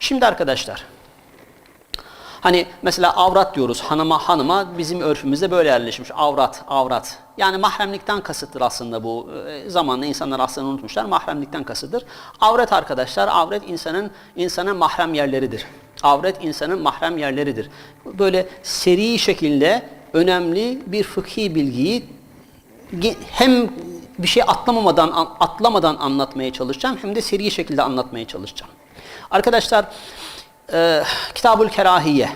Şimdi arkadaşlar Hani mesela avrat diyoruz hanıma hanıma bizim örfümüzde böyle yerleşmiş avrat avrat. Yani mahremlikten kasıttır aslında bu. Ee, Zamanla insanlar aslında unutmuşlar mahremlikten kasıttır. Avret arkadaşlar avret insanın insanın mahrem yerleridir. Avret insanın mahrem yerleridir. Böyle seri şekilde önemli bir fıkhi bilgiyi hem bir şey atlamamadan an- atlamadan anlatmaya çalışacağım hem de seri şekilde anlatmaya çalışacağım. Arkadaşlar e, Kitabul Kerahiye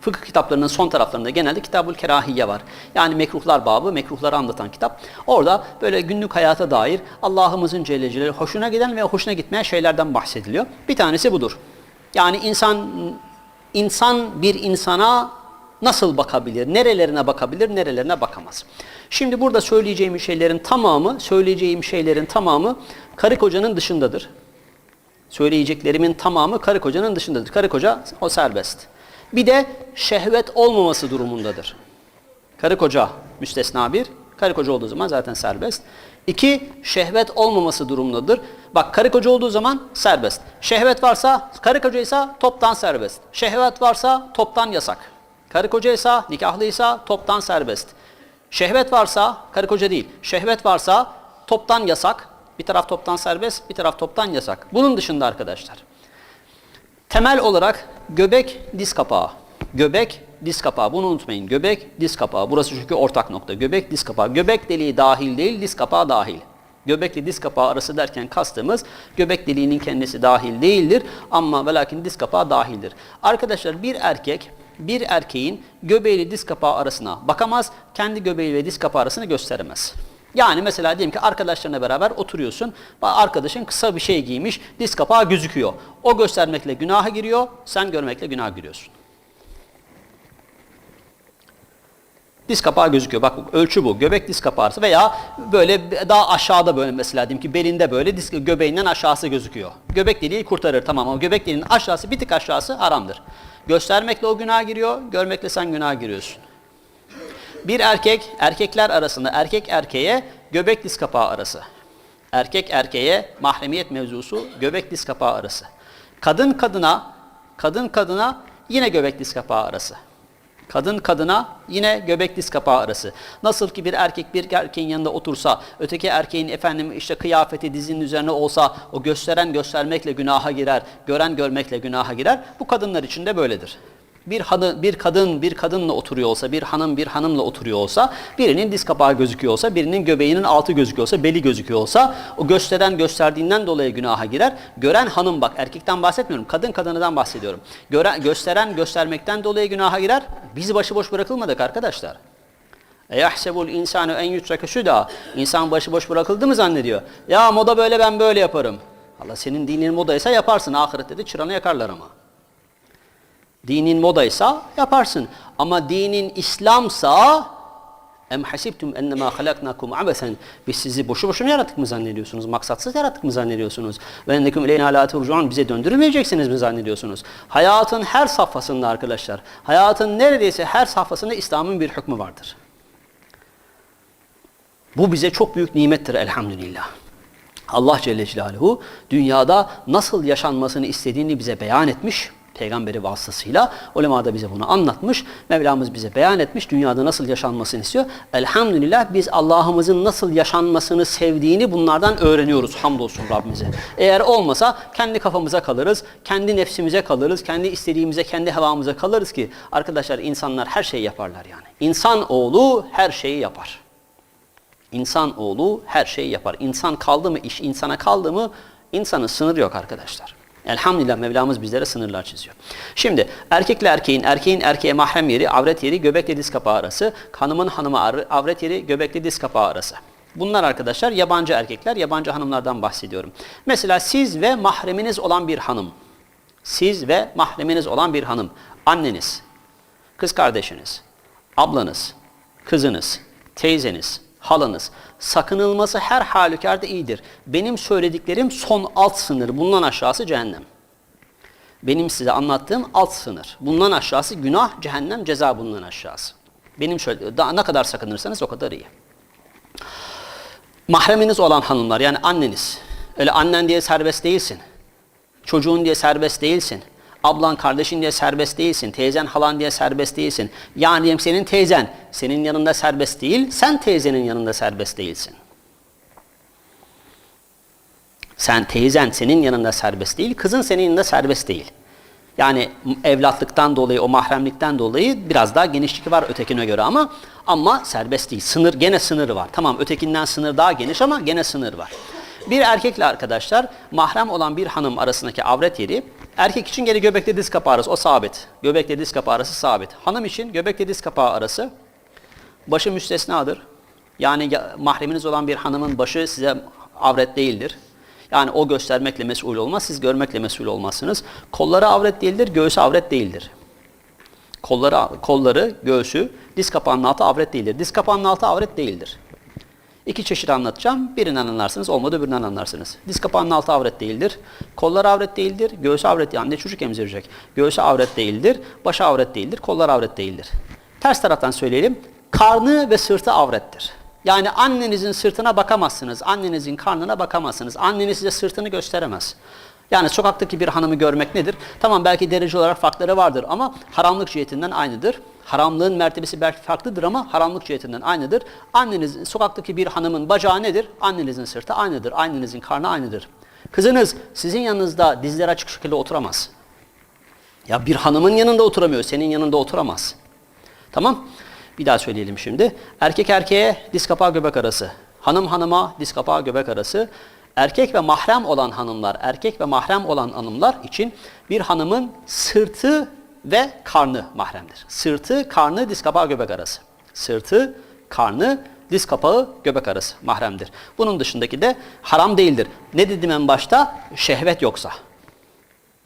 fıkıh kitaplarının son taraflarında genelde Kitabul Kerahiye var. Yani mekruhlar babı, mekruhları anlatan kitap. Orada böyle günlük hayata dair Allah'ımızın Celaluhu hoşuna giden ve hoşuna gitmeyen şeylerden bahsediliyor. Bir tanesi budur. Yani insan insan bir insana nasıl bakabilir, nerelerine bakabilir, nerelerine bakamaz. Şimdi burada söyleyeceğim şeylerin tamamı, söyleyeceğim şeylerin tamamı karı kocanın dışındadır. Söyleyeceklerimin tamamı karı kocanın dışındadır. Karı koca o serbest. Bir de şehvet olmaması durumundadır. Karı koca müstesna bir, karı koca olduğu zaman zaten serbest. İki, şehvet olmaması durumundadır. Bak karı koca olduğu zaman serbest. Şehvet varsa, karı kocaysa toptan serbest. Şehvet varsa toptan yasak. Karı kocaysa, nikahlıysa toptan serbest. Şehvet varsa, karı koca değil, şehvet varsa toptan yasak. Bir taraf toptan serbest, bir taraf toptan yasak. Bunun dışında arkadaşlar. Temel olarak göbek diz kapağı. Göbek diz kapağı. Bunu unutmayın. Göbek diz kapağı. Burası çünkü ortak nokta. Göbek diz kapağı. Göbek deliği dahil değil, diz kapağı dahil. Göbekle diz kapağı arası derken kastımız göbek deliğinin kendisi dahil değildir ama ve lakin diz kapağı dahildir. Arkadaşlar bir erkek bir erkeğin göbeğiyle diz kapağı arasına bakamaz, kendi göbeği ve diz kapağı arasını gösteremez. Yani mesela diyelim ki arkadaşlarına beraber oturuyorsun. Arkadaşın kısa bir şey giymiş, diz kapağı gözüküyor. O göstermekle günaha giriyor, sen görmekle günaha giriyorsun. Diz kapağı gözüküyor. Bak ölçü bu. Göbek diz kapağı arası veya böyle daha aşağıda böyle mesela diyelim ki belinde böyle diz göbeğinden aşağısı gözüküyor. Göbek deliği kurtarır tamam ama göbek deliğinin aşağısı bir tık aşağısı haramdır. Göstermekle o günaha giriyor, görmekle sen günaha giriyorsun. Bir erkek, erkekler arasında erkek erkeğe göbek diz kapağı arası. Erkek erkeğe mahremiyet mevzusu göbek diz kapağı arası. Kadın kadına, kadın kadına yine göbek diz kapağı arası. Kadın kadına yine göbek diz kapağı arası. Nasıl ki bir erkek bir erkeğin yanında otursa, öteki erkeğin efendim işte kıyafeti dizinin üzerine olsa, o gösteren göstermekle günaha girer, gören görmekle günaha girer. Bu kadınlar için de böyledir bir hanı, bir kadın bir kadınla oturuyor olsa, bir hanım bir hanımla oturuyor olsa, birinin diz kapağı gözüküyor olsa, birinin göbeğinin altı gözüküyor olsa, beli gözüküyor olsa, o gösteren gösterdiğinden dolayı günaha girer. Gören hanım bak, erkekten bahsetmiyorum, kadın kadınıdan bahsediyorum. Gören, gösteren göstermekten dolayı günaha girer. Biz başıboş bırakılmadık arkadaşlar. Eyahsebul insanu en yutrake süda. İnsan başıboş bırakıldı mı zannediyor? Ya moda böyle ben böyle yaparım. Allah senin dinin modaysa yaparsın. Ahirette de çıranı yakarlar ama. Dinin modaysa yaparsın. Ama dinin İslamsa em hasibtum ennema halaknakum abesen biz sizi boşu boşuna yarattık mı zannediyorsunuz? Maksatsız yarattık mı zannediyorsunuz? Ve ennekum ileyna la turcuun bize döndürülmeyeceksiniz mi zannediyorsunuz? Hayatın her safhasında arkadaşlar, hayatın neredeyse her safhasında İslam'ın bir hükmü vardır. Bu bize çok büyük nimettir elhamdülillah. Allah Celle Celaluhu dünyada nasıl yaşanmasını istediğini bize beyan etmiş. Peygamberi vasıtasıyla ulema da bize bunu anlatmış. Mevlamız bize beyan etmiş. Dünyada nasıl yaşanmasını istiyor. Elhamdülillah biz Allah'ımızın nasıl yaşanmasını sevdiğini bunlardan öğreniyoruz. Hamdolsun Rabbimize. Eğer olmasa kendi kafamıza kalırız. Kendi nefsimize kalırız. Kendi istediğimize, kendi hevamıza kalırız ki arkadaşlar insanlar her şeyi yaparlar yani. İnsan oğlu her şeyi yapar. İnsan oğlu her şeyi yapar. İnsan kaldı mı, iş insana kaldı mı insanın sınırı yok arkadaşlar. Elhamdülillah Mevlamız bizlere sınırlar çiziyor. Şimdi erkekle erkeğin, erkeğin erkeğe mahrem yeri, avret yeri, göbekle diz kapağı arası, hanımın hanıma avret yeri, göbekle diz kapağı arası. Bunlar arkadaşlar yabancı erkekler, yabancı hanımlardan bahsediyorum. Mesela siz ve mahreminiz olan bir hanım, siz ve mahreminiz olan bir hanım, anneniz, kız kardeşiniz, ablanız, kızınız, teyzeniz, halanız. Sakınılması her halükarda iyidir. Benim söylediklerim son alt sınır. Bundan aşağısı cehennem. Benim size anlattığım alt sınır. Bundan aşağısı günah, cehennem, ceza bundan aşağısı. Benim şöyle, daha ne kadar sakınırsanız o kadar iyi. Mahreminiz olan hanımlar yani anneniz. Öyle annen diye serbest değilsin. Çocuğun diye serbest değilsin. Ablan, kardeşin diye serbest değilsin. Teyzen, halan diye serbest değilsin. Yani senin teyzen senin yanında serbest değil, sen teyzenin yanında serbest değilsin. Sen teyzen senin yanında serbest değil, kızın senin yanında serbest değil. Yani evlatlıktan dolayı, o mahremlikten dolayı biraz daha genişlik var ötekine göre ama ama serbest değil. Sınır gene sınır var. Tamam ötekinden sınır daha geniş ama gene sınır var. Bir erkekle arkadaşlar mahrem olan bir hanım arasındaki avret yeri erkek için gene göbekle diz kapağı arası o sabit. Göbekle diz kapağı arası sabit. Hanım için göbekle diz kapağı arası başı müstesnadır. Yani ya- mahreminiz olan bir hanımın başı size avret değildir. Yani o göstermekle mesul olmaz, siz görmekle mesul olmazsınız. Kolları avret değildir, göğsü avret değildir. Kolları, kolları, göğsü, diz kapağının altı avret değildir. Diz kapağının altı avret değildir. İki çeşit anlatacağım. Birinden anlarsınız, olmadı öbüründen anlarsınız. Diz kapağının altı avret değildir. Kolları avret değildir. Göğsü avret yani çocuk emzirecek. Göğsü avret değildir. Başı avret değildir. Kolları avret değildir. Ters taraftan söyleyelim. Karnı ve sırtı avrettir. Yani annenizin sırtına bakamazsınız. Annenizin karnına bakamazsınız. Anneniz size sırtını gösteremez. Yani sokaktaki bir hanımı görmek nedir? Tamam belki derece olarak farkları vardır ama haramlık cihetinden aynıdır. Haramlığın mertebesi belki farklıdır ama haramlık cihetinden aynıdır. Anneniz, sokaktaki bir hanımın bacağı nedir? Annenizin sırtı aynıdır. Annenizin karnı aynıdır. Kızınız sizin yanınızda dizleri açık şekilde oturamaz. Ya bir hanımın yanında oturamıyor, senin yanında oturamaz. Tamam? Bir daha söyleyelim şimdi. Erkek erkeğe diz kapağı göbek arası. Hanım hanıma diz kapağı göbek arası. Erkek ve mahrem olan hanımlar, erkek ve mahrem olan hanımlar için bir hanımın sırtı ve karnı mahremdir. Sırtı, karnı, diz kapağı göbek arası. Sırtı, karnı, diz kapağı göbek arası mahremdir. Bunun dışındaki de haram değildir. Ne dedim en başta? Şehvet yoksa.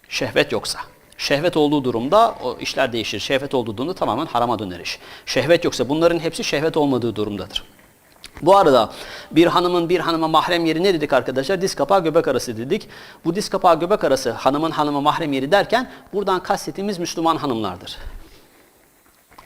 Şehvet yoksa. Şehvet olduğu durumda o işler değişir. Şehvet olduğu durumda tamamen harama döner iş. Şehvet yoksa bunların hepsi şehvet olmadığı durumdadır. Bu arada bir hanımın bir hanıma mahrem yeri ne dedik arkadaşlar? Diz kapağı göbek arası dedik. Bu diz kapağı göbek arası hanımın hanıma mahrem yeri derken buradan kastettiğimiz Müslüman hanımlardır.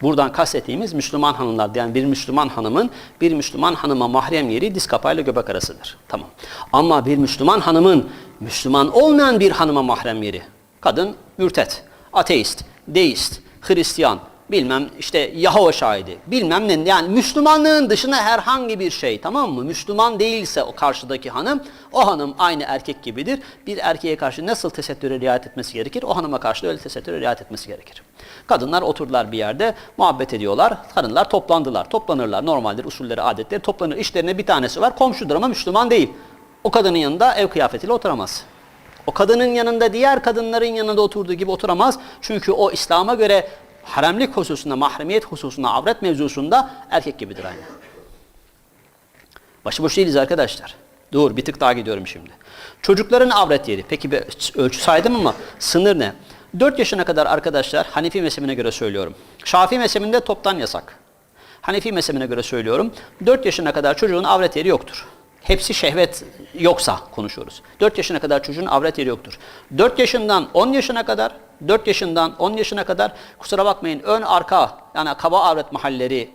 Buradan kastettiğimiz Müslüman hanımlar yani bir Müslüman hanımın bir Müslüman hanıma mahrem yeri diz kapağıyla göbek arasıdır. Tamam. Ama bir Müslüman hanımın Müslüman olmayan bir hanıma mahrem yeri. Kadın mürtet, ateist, deist, Hristiyan, bilmem işte Yahova şahidi, bilmem ne yani Müslümanlığın dışına herhangi bir şey tamam mı? Müslüman değilse o karşıdaki hanım, o hanım aynı erkek gibidir. Bir erkeğe karşı nasıl tesettüre riayet etmesi gerekir? O hanıma karşı da öyle tesettüre riayet etmesi gerekir. Kadınlar oturdular bir yerde, muhabbet ediyorlar. Kadınlar toplandılar. Toplanırlar. Normaldir, usulleri, adetleri toplanır. İşlerine bir tanesi var. Komşudur ama Müslüman değil. O kadının yanında ev kıyafetiyle oturamaz. O kadının yanında diğer kadınların yanında oturduğu gibi oturamaz. Çünkü o İslam'a göre haremlik hususunda, mahremiyet hususunda, avret mevzusunda erkek gibidir aynı. Başıboş değiliz arkadaşlar. Dur bir tık daha gidiyorum şimdi. Çocukların avret yeri. Peki bir ölçü saydım ama sınır ne? 4 yaşına kadar arkadaşlar Hanefi mezhebine göre söylüyorum. Şafii mezhebinde toptan yasak. Hanefi mezhebine göre söylüyorum. 4 yaşına kadar çocuğun avret yeri yoktur. Hepsi şehvet yoksa konuşuyoruz. 4 yaşına kadar çocuğun avret yeri yoktur. 4 yaşından 10 yaşına kadar, 4 yaşından 10 yaşına kadar kusura bakmayın ön arka yani kaba avret mahalleri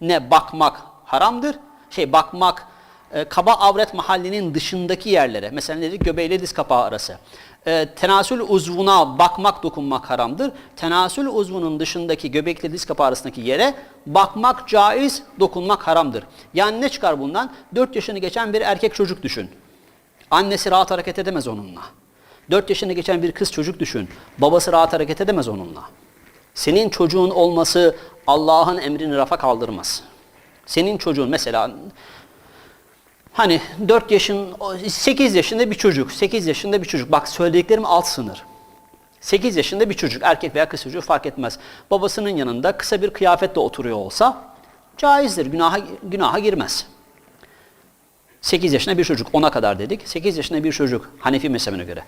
ne bakmak haramdır. Şey bakmak e, kaba avret mahallinin dışındaki yerlere mesela dedik göbeğiyle diz kapağı arası. E, tenasül uzvuna bakmak dokunmak haramdır. Tenasül uzvunun dışındaki göbekle diz kapağı arasındaki yere bakmak caiz, dokunmak haramdır. Yani ne çıkar bundan? 4 yaşını geçen bir erkek çocuk düşün. Annesi rahat hareket edemez onunla. 4 yaşını geçen bir kız çocuk düşün. Babası rahat hareket edemez onunla. Senin çocuğun olması Allah'ın emrini rafa kaldırmaz. Senin çocuğun mesela hani 4 yaşın 8 yaşında bir çocuk, 8 yaşında bir çocuk. Bak söylediklerim alt sınır. 8 yaşında bir çocuk, erkek veya kız çocuğu fark etmez. Babasının yanında kısa bir kıyafetle oturuyor olsa caizdir, günaha, günaha girmez. 8 yaşında bir çocuk, ona kadar dedik. 8 yaşında bir çocuk, Hanefi mezhebine göre.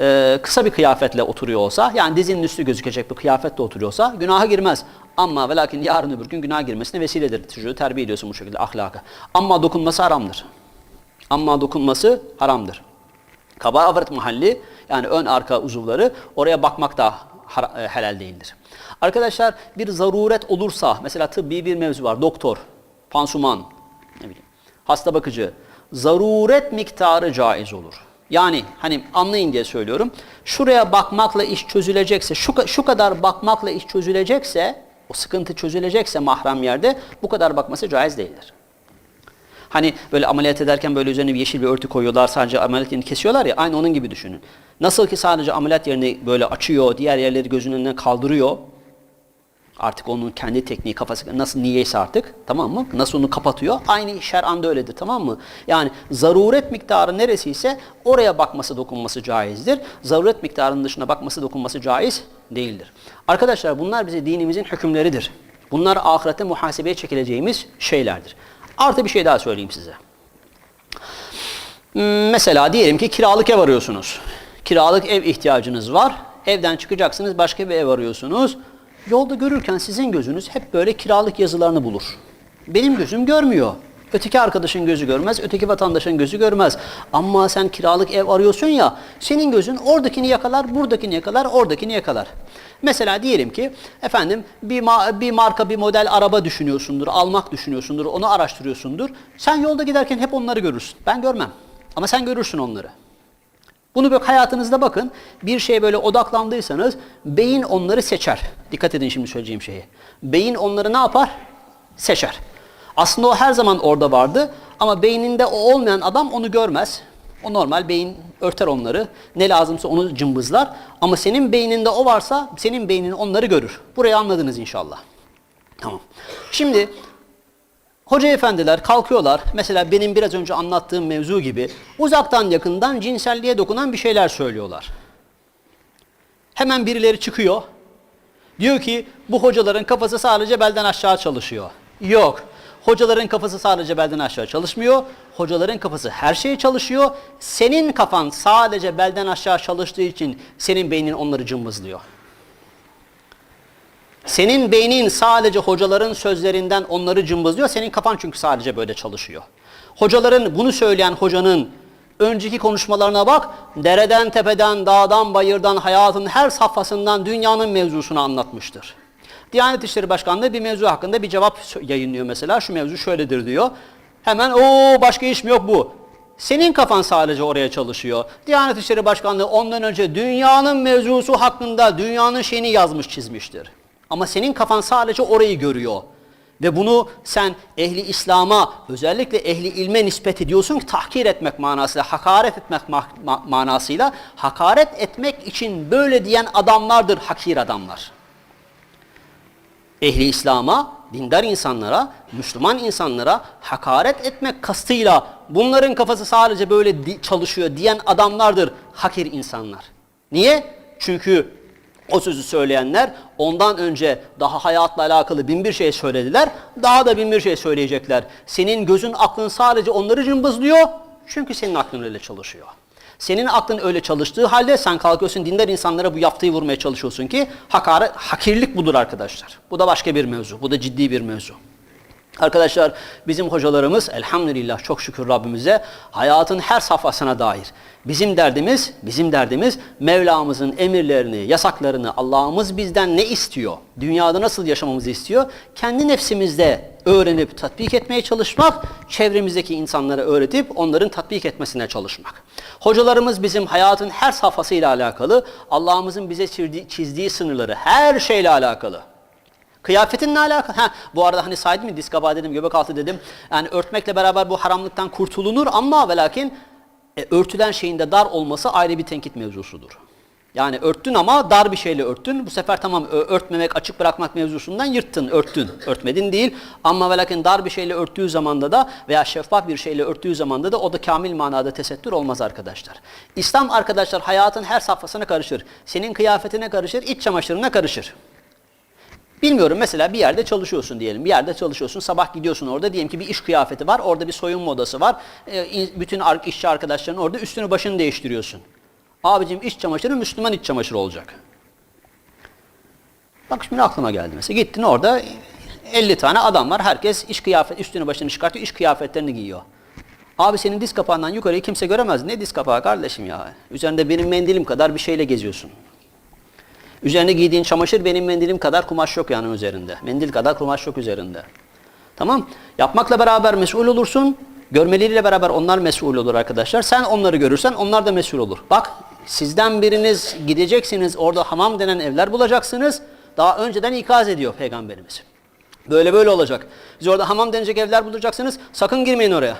Ee, kısa bir kıyafetle oturuyor olsa, yani dizinin üstü gözükecek bir kıyafetle oturuyorsa günaha girmez. Ama ve lakin yarın öbür gün günaha girmesine vesiledir. Çocuğu terbiye ediyorsun bu şekilde ahlaka. Ama dokunması haramdır. Ama dokunması haramdır. Kaba avret mahalli yani ön arka uzuvları oraya bakmak da e, helal değildir. Arkadaşlar bir zaruret olursa mesela tıbbi bir mevzu var doktor, pansuman ne bileyim hasta bakıcı zaruret miktarı caiz olur. Yani hani anlayın diye söylüyorum. Şuraya bakmakla iş çözülecekse, şu, şu kadar bakmakla iş çözülecekse, o sıkıntı çözülecekse mahrem yerde bu kadar bakması caiz değildir. Hani böyle ameliyat ederken böyle üzerine bir yeşil bir örtü koyuyorlar sadece ameliyat yerini kesiyorlar ya aynı onun gibi düşünün. Nasıl ki sadece ameliyat yerini böyle açıyor diğer yerleri gözünün önüne kaldırıyor. Artık onun kendi tekniği kafası nasıl niyeyse artık tamam mı? Nasıl onu kapatıyor? Aynı şer'an da öyledir tamam mı? Yani zaruret miktarı neresiyse oraya bakması dokunması caizdir. Zaruret miktarının dışına bakması dokunması caiz değildir. Arkadaşlar bunlar bize dinimizin hükümleridir. Bunlar ahirette muhasebeye çekileceğimiz şeylerdir. Artı bir şey daha söyleyeyim size. Mesela diyelim ki kiralık ev arıyorsunuz. Kiralık ev ihtiyacınız var. Evden çıkacaksınız başka bir ev arıyorsunuz. Yolda görürken sizin gözünüz hep böyle kiralık yazılarını bulur. Benim gözüm görmüyor. Öteki arkadaşın gözü görmez, öteki vatandaşın gözü görmez. Ama sen kiralık ev arıyorsun ya, senin gözün oradakini yakalar, buradakini yakalar, oradakini yakalar. Mesela diyelim ki efendim bir, ma- bir marka, bir model araba düşünüyorsundur, almak düşünüyorsundur, onu araştırıyorsundur. Sen yolda giderken hep onları görürsün. Ben görmem. Ama sen görürsün onları. Bunu böyle hayatınızda bakın. Bir şeye böyle odaklandıysanız beyin onları seçer. Dikkat edin şimdi söyleyeceğim şeye. Beyin onları ne yapar? Seçer. Aslında o her zaman orada vardı ama beyninde o olmayan adam onu görmez. O normal beyin örter onları. Ne lazımsa onu cımbızlar. Ama senin beyninde o varsa senin beynin onları görür. Burayı anladınız inşallah. Tamam. Şimdi Hoca efendiler kalkıyorlar. Mesela benim biraz önce anlattığım mevzu gibi uzaktan yakından cinselliğe dokunan bir şeyler söylüyorlar. Hemen birileri çıkıyor. Diyor ki bu hocaların kafası sadece belden aşağı çalışıyor. Yok. Hocaların kafası sadece belden aşağı çalışmıyor. Hocaların kafası her şeye çalışıyor. Senin kafan sadece belden aşağı çalıştığı için senin beynin onları cımbızlıyor. Senin beynin sadece hocaların sözlerinden onları cımbızlıyor. Senin kafan çünkü sadece böyle çalışıyor. Hocaların bunu söyleyen hocanın önceki konuşmalarına bak. Dereden, tepeden, dağdan, bayırdan, hayatın her safhasından dünyanın mevzusunu anlatmıştır. Diyanet İşleri Başkanlığı bir mevzu hakkında bir cevap yayınlıyor mesela. Şu mevzu şöyledir diyor. Hemen o başka iş mi yok bu. Senin kafan sadece oraya çalışıyor. Diyanet İşleri Başkanlığı ondan önce dünyanın mevzusu hakkında dünyanın şeyini yazmış çizmiştir. Ama senin kafan sadece orayı görüyor. Ve bunu sen ehli İslam'a özellikle ehli ilme nispet ediyorsun ki tahkir etmek manasıyla, hakaret etmek ma- ma- manasıyla hakaret etmek için böyle diyen adamlardır hakir adamlar. Ehli İslam'a, dindar insanlara, Müslüman insanlara hakaret etmek kastıyla bunların kafası sadece böyle çalışıyor diyen adamlardır hakir insanlar. Niye? Çünkü o sözü söyleyenler ondan önce daha hayatla alakalı bin bir şey söylediler. Daha da bin bir şey söyleyecekler. Senin gözün aklın sadece onları cımbızlıyor. Çünkü senin aklın öyle çalışıyor. Senin aklın öyle çalıştığı halde sen kalkıyorsun dindar insanlara bu yaptığı vurmaya çalışıyorsun ki hakaret, hakirlik budur arkadaşlar. Bu da başka bir mevzu. Bu da ciddi bir mevzu. Arkadaşlar bizim hocalarımız elhamdülillah çok şükür Rabbimize hayatın her safhasına dair. Bizim derdimiz, bizim derdimiz Mevlamızın emirlerini, yasaklarını Allah'ımız bizden ne istiyor? Dünyada nasıl yaşamamızı istiyor? Kendi nefsimizde öğrenip tatbik etmeye çalışmak, çevremizdeki insanlara öğretip onların tatbik etmesine çalışmak. Hocalarımız bizim hayatın her safhasıyla alakalı, Allah'ımızın bize çizdiği, sınırları her şeyle alakalı. Kıyafetin ne alakalı? Ha, bu arada hani saydım mı diz kabağı dedim, göbek altı dedim. Yani örtmekle beraber bu haramlıktan kurtulunur ama ve lakin e, örtülen şeyin de dar olması ayrı bir tenkit mevzusudur. Yani örttün ama dar bir şeyle örttün. Bu sefer tamam örtmemek, açık bırakmak mevzusundan yırttın, örttün. Örtmedin değil. Ama ve lakin dar bir şeyle örttüğü zamanda da veya şeffaf bir şeyle örttüğü zamanda da o da kamil manada tesettür olmaz arkadaşlar. İslam arkadaşlar hayatın her safhasına karışır. Senin kıyafetine karışır, iç çamaşırına karışır. Bilmiyorum mesela bir yerde çalışıyorsun diyelim. Bir yerde çalışıyorsun. Sabah gidiyorsun orada diyelim ki bir iş kıyafeti var. Orada bir soyunma odası var. İn- bütün işçi arkadaşların orada üstünü başını değiştiriyorsun. Abicim iç çamaşırı Müslüman iç çamaşırı olacak. Bak şimdi aklıma geldi mesela. Gittin orada 50 tane adam var. Herkes iş kıyafet üstünü başını çıkartıyor. iş kıyafetlerini giyiyor. Abi senin diz kapağından yukarıyı kimse göremez. Ne diz kapağı kardeşim ya? Üzerinde benim mendilim kadar bir şeyle geziyorsun. Üzerine giydiğin çamaşır benim mendilim kadar kumaş yok yani üzerinde. Mendil kadar kumaş yok üzerinde. Tamam? Yapmakla beraber mesul olursun. Görmeleriyle beraber onlar mesul olur arkadaşlar. Sen onları görürsen onlar da mesul olur. Bak sizden biriniz gideceksiniz orada hamam denen evler bulacaksınız. Daha önceden ikaz ediyor peygamberimiz. Böyle böyle olacak. Siz orada hamam denecek evler bulacaksınız. Sakın girmeyin oraya.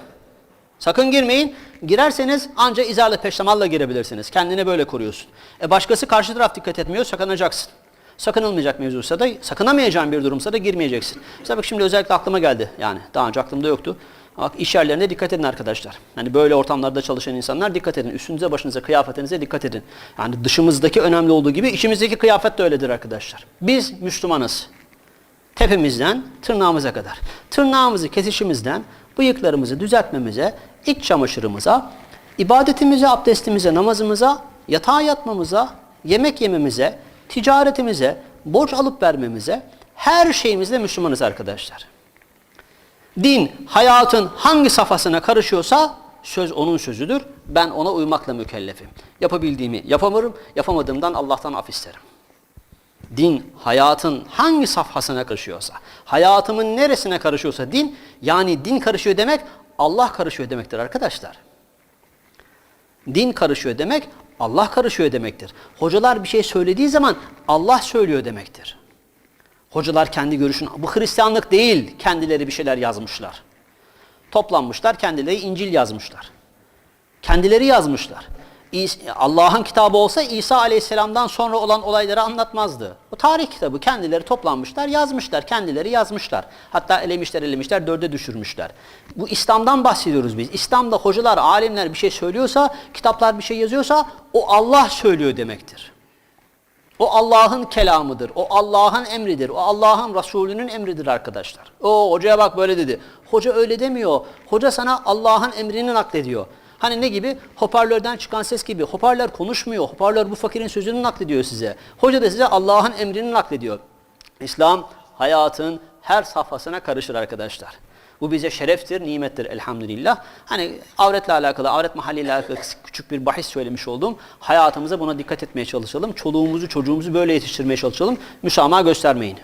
Sakın girmeyin. Girerseniz anca izarla peştemalla girebilirsiniz. Kendini böyle koruyorsun. E başkası karşı taraf dikkat etmiyor, sakınacaksın. Sakınılmayacak mevzuysa da, sakınamayacağın bir durumsa da girmeyeceksin. Mesela bak şimdi özellikle aklıma geldi. Yani daha önce aklımda yoktu. Bak iş yerlerinde dikkat edin arkadaşlar. Yani böyle ortamlarda çalışan insanlar dikkat edin. Üstünüze, başınıza, kıyafetinize dikkat edin. Yani dışımızdaki önemli olduğu gibi içimizdeki kıyafet de öyledir arkadaşlar. Biz Müslümanız. Tepemizden tırnağımıza kadar. Tırnağımızı kesişimizden bıyıklarımızı düzeltmemize, iç çamaşırımıza, ibadetimize, abdestimize, namazımıza, yatağa yatmamıza, yemek yememize, ticaretimize, borç alıp vermemize, her şeyimizle Müslümanız arkadaşlar. Din, hayatın hangi safhasına karışıyorsa söz onun sözüdür. Ben ona uymakla mükellefim. Yapabildiğimi yapamarım, yapamadığımdan Allah'tan af isterim. Din hayatın hangi safhasına karışıyorsa, hayatımın neresine karışıyorsa din, yani din karışıyor demek Allah karışıyor demektir arkadaşlar. Din karışıyor demek Allah karışıyor demektir. Hocalar bir şey söylediği zaman Allah söylüyor demektir. Hocalar kendi görüşünü, bu Hristiyanlık değil, kendileri bir şeyler yazmışlar. Toplanmışlar, kendileri İncil yazmışlar. Kendileri yazmışlar. Allah'ın kitabı olsa İsa Aleyhisselam'dan sonra olan olayları anlatmazdı. O tarih kitabı kendileri toplanmışlar, yazmışlar, kendileri yazmışlar. Hatta elemişler, elemişler, dörde düşürmüşler. Bu İslam'dan bahsediyoruz biz. İslam'da hocalar, alimler bir şey söylüyorsa, kitaplar bir şey yazıyorsa o Allah söylüyor demektir. O Allah'ın kelamıdır. O Allah'ın emridir. O Allah'ın Resulü'nün emridir arkadaşlar. O hocaya bak böyle dedi. Hoca öyle demiyor. Hoca sana Allah'ın emrini naklediyor. Hani ne gibi? Hoparlörden çıkan ses gibi. Hoparlör konuşmuyor. Hoparlör bu fakirin sözünü naklediyor size. Hoca da size Allah'ın emrini naklediyor. İslam hayatın her safhasına karışır arkadaşlar. Bu bize şereftir, nimettir elhamdülillah. Hani avretle alakalı, avret mahalliyle alakalı küçük bir bahis söylemiş oldum. Hayatımıza buna dikkat etmeye çalışalım. Çoluğumuzu, çocuğumuzu böyle yetiştirmeye çalışalım. Müsamaha göstermeyin.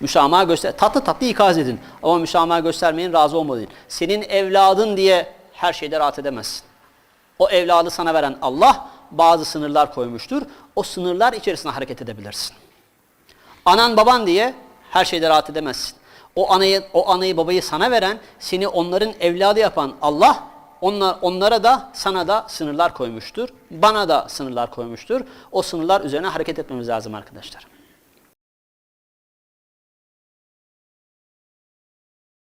Müsamaha göster, tatlı tatlı ikaz edin. Ama müsamaha göstermeyin, razı olmayın. Senin evladın diye her şeyde rahat edemezsin. O evladı sana veren Allah bazı sınırlar koymuştur. O sınırlar içerisinde hareket edebilirsin. Anan baban diye her şeyde rahat edemezsin. O anayı, o anayı babayı sana veren, seni onların evladı yapan Allah, onlar, onlara da sana da sınırlar koymuştur. Bana da sınırlar koymuştur. O sınırlar üzerine hareket etmemiz lazım arkadaşlar.